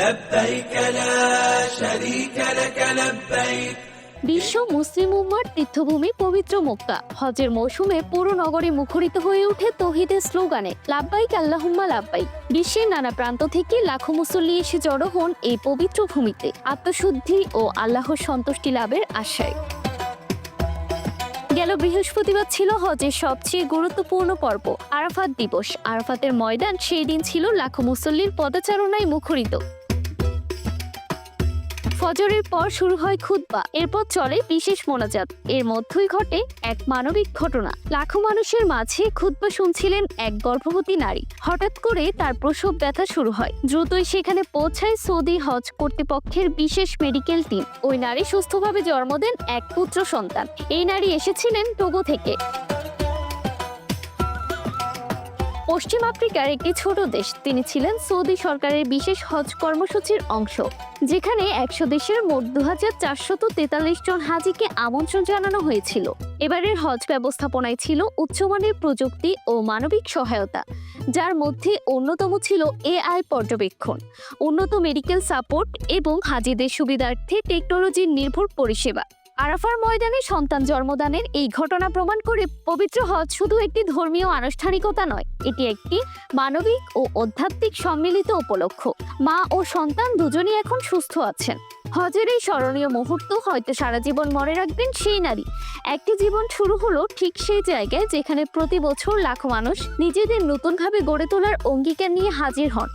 لبيك لا شريك لك لبيك বিশ্ব মুসলিম উম্মার তীর্থভূমি পবিত্র মক্কা হজের মৌসুমে পুরো নগরে মুখরিত হয়ে ওঠে তহিদের স্লোগানে লাব্বাইক আল্লাহুম্মা লাব্বাইক বিশ্বের নানা প্রান্ত থেকে লাখো মুসল্লি এসে জড়ো হন এই পবিত্র ভূমিতে আত্মশুদ্ধি ও আল্লাহর সন্তুষ্টি লাভের আশায় গেল বৃহস্পতিবার ছিল হজের সবচেয়ে গুরুত্বপূর্ণ পর্ব আরাফাত দিবস আরাফাতের ময়দান সেই দিন ছিল লাখো মুসল্লির পদচারণায় মুখরিত ফজরের পর শুরু হয় খুতবা, এরপর চলে বিশেষ মোনাজাত। এর মধ্যেই ঘটে এক মানবিক ঘটনা। লাখো মানুষের মাঝে খুতবা শুনছিলেন এক গর্ভবতী নারী। হঠাৎ করে তার প্রসব ব্যথা শুরু হয়। দ্রুতই সেখানে পৌঁছায় সৌদি হজ কর্তৃপক্ষের বিশেষ মেডিকেল টিম। ওই নারী সুস্থভাবে জন্ম দেন এক পুত্র সন্তান। এই নারী এসেছিলেন টোগো থেকে। পশ্চিম আফ্রিকার একটি ছোট দেশ। তিনি ছিলেন সৌদি সরকারের বিশেষ হজ কর্মসূচির অংশ, যেখানে একশো দেশের মোট দু হাজার চারশত তেতাল্লিশ জন হাজিকে আমন্ত্রণ জানানো হয়েছিল। এবারের হজ ব্যবস্থাপনায় ছিল উচ্চমানের প্রযুক্তি ও মানবিক সহায়তা, যার মধ্যে অন্যতম ছিল এআই পর্যবেক্ষণ, উন্নত মেডিকেল সাপোর্ট এবং হাজিদের সুবিধার্থে টেকনোলজির নির্ভর পরিষেবা। আরাফার ময়দানে সন্তান জন্মদানের এই ঘটনা প্রমাণ করে পবিত্র হজ শুধু একটি ধর্মীয় আনুষ্ঠানিকতা নয়, এটি একটি মানবিক ও আধ্যাত্মিক সম্মিলিত উপলক্ষ। মা ও সন্তান দুজনই এখন সুস্থ আছেন। হজের এই স্মরণীয় মুহূর্ত হয়তো সারা জীবন মনে রাখবেন সেই নারী। একটি জীবন শুরু হলো ঠিক সেই জায়গায় যেখানে প্রতি বছর লাখো মানুষ নিজেদের নতুনভাবে গড়ে তোলার অঙ্গীকার নিয়ে হাজির হন।